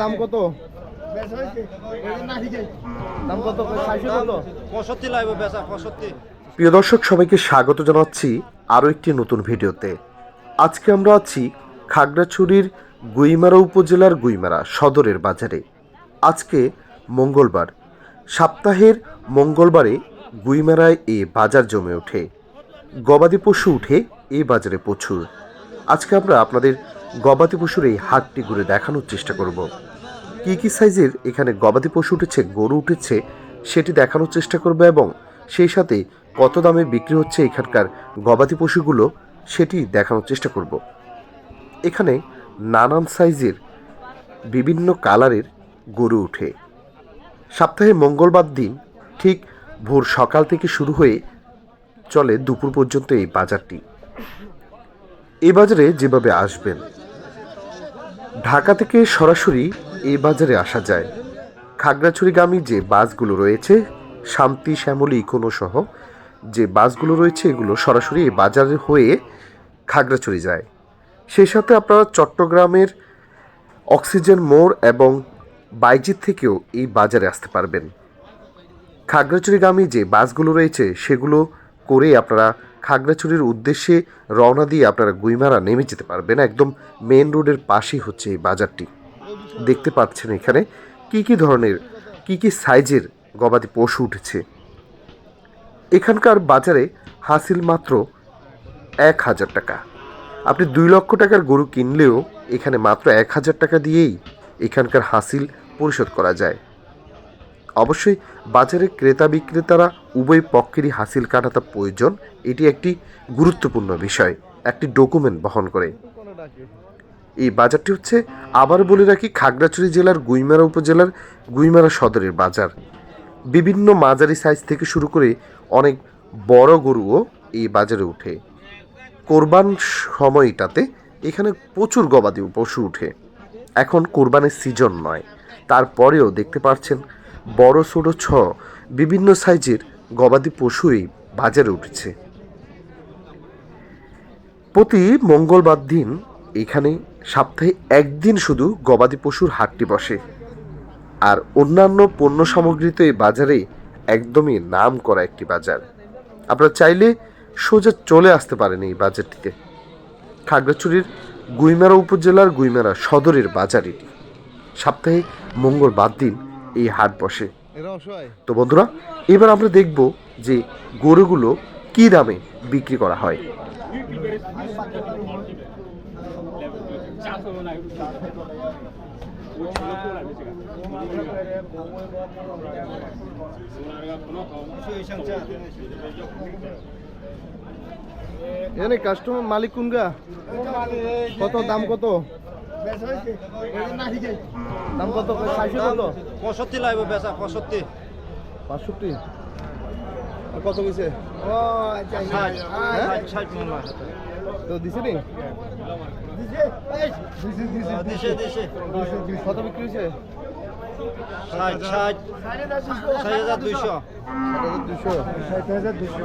দাম কত? দাম কত? কত পঁয়ষট্টি লাগবে বেচা পঁয়ষট্টি। প্রিয় দর্শক সবাইকে স্বাগত জানাচ্ছি আরও একটি নতুন ভিডিওতে। আজকে আমরা আছি খাগড়াছড়ির গুইমারা উপজেলার গুইমারা সদরের বাজারে। আজকে মঙ্গলবার। সপ্তাহের মঙ্গলবারে গুইমারায় এ বাজার জমে ওঠে। গবাদি পশু উঠে এই বাজারে প্রচুর। আজকে আমরা আপনাদের গবাদি পশুর এই হাটটি ঘুরে দেখানোর চেষ্টা করব। কী কী সাইজের এখানে গবাদি পশু উঠেছে, গরু উঠেছে, সেটি দেখানোর চেষ্টা করব এবং সেই সাথে কত দামে বিক্রি হচ্ছে এখানকার গবাদি পশুগুলো, সেটি দেখানোর চেষ্টা করব। এখানে নানান সাইজের বিভিন্ন কালারের গরু উঠে। সপ্তাহে মঙ্গলবার দিন, ঠিক ভোর সকাল থেকে শুরু হয়ে চলে দুপুর পর্যন্ত এই বাজারটি। এই বাজারে যেভাবে আসবেন ঢাকা থেকে সরাসরি এই বাজারে আসা যায়। খাগড়াছড়িগামী যে বাসগুলো রয়েছে, শান্তি শ্যামলী ইকোনো সহ যে বাসগুলো রয়েছে, এগুলো সরাসরি এই বাজারে হয়ে খাগড়াছড়ি যায়। সেই সাথে আপনারা চট্টগ্রামের অক্সিজেন মোড় এবং বাইজিৎ থেকেও এই বাজারে আসতে পারবেন। খাগড়াছড়িগামী যে বাসগুলো রয়েছে, সেগুলো করে আপনারা খাগড়াছড়ির উদ্দেশ্যে রওনা দিয়ে আপনারা গুইমারা নেমে যেতে পারবেন। একদম মেন রোডের পাশেই হচ্ছে এই বাজারটি। দেখতে পাচ্ছেন এখানে কি কি ধরনের, কি কি সাইজের গবাদি পশু উঠেছে। এখানকার বাজারে হাসিল মাত্র এক হাজার টাকা। আপনি দুই লক্ষ টাকার গরু কিনলেও এখানে মাত্র এক হাজার টাকা দিয়েই এখানকার হাসিল পরিশোধ করা যায়। অবশ্যই বাজারে ক্রেতা বিক্রেতারা উভয় পক্ষেরই হাসিল কাটাতে প্রয়োজন, এটি একটি গুরুত্বপূর্ণ বিষয়, একটি ডকুমেন্ট বহন করে। এই বাজারটি হচ্ছে আবার বলে রাখি খাগড়াছড়ি জেলার গুইমারা উপজেলার গুইমারা সদরের বাজার। বিভিন্ন মাঝারি সাইজ থেকে শুরু করে অনেক বড় গরুও এই বাজারে ওঠে কোরবান সময়টাতে এখানে প্রচুর গবাদি পশু উঠে। এখন কোরবানের সিজন নয়, তারপরেও দেখতে পাচ্ছেন বড় ছোট ছ বিভিন্ন সাইজের গবাদি পশুই বাজারে উঠেছে। প্রতি মঙ্গলবার দিন এখানে সপ্তাহে একদিন শুধু গবাদি পশুর হাটটি বসে। আর অন্যান্য পণ্য সামগ্রী তো এই বাজারে একদমই নাম করা একটি বাজার। আপনারা চাইলে সোজা চলে আসতে পারেন এই বাজারটিতে। খাগড়াছড়ির গুইমারা উপজেলার গুইমারা সদরের বাজার এটি। সপ্তাহে মঙ্গলবার দিন এই হাট বসে। তো বন্ধুরা এবার আমরা দেখব যে গরুগুলো কি দামে বিক্রি করা হয়। এখানে কাস্টমার মালিক কোনগা? কত দাম কত? দাম কত? চারশো কত পঁয়ষট্টি লাগবে বেচা পঁয়ষট্টি। পাঁচষট্টি? আর কত গেছে ষাট। ষাট ষাট মন তো দিছে নি? দিছে? দিছে কত বিক্রি হয়েছে? ষাট ষাট। ষাট হাজার দুইশো ষাট হাজার দুশো।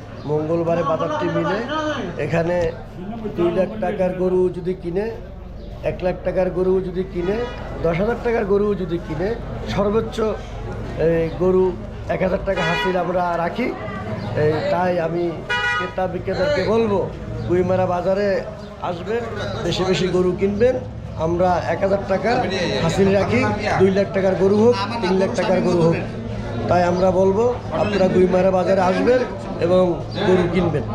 মঙ্গলবারে বাজারটি মিলে এখানে দুই লাখ টাকার গরু যদি কিনে, এক লাখ টাকার গরু যদি কিনে, দশ হাজার টাকার গরু যদি কিনে, সর্বোচ্চ গরু এক হাজার টাকা হাসিল আমরা রাখি। তাই আমি ক্রেতা বিক্রেতাকে বলব, গুইমারা বাজারে আসবেন, বেশি বেশি গরু কিনবেন, আমরা এক হাজার টাকার হাসিল রাখি, দুই লাখ টাকার গরু হোক, তিন লাখ টাকার গরু হোক। তাই আমরা বলব, আপনারা গুইমারা বাজারে আসবেন এবং গরু কিনবেন।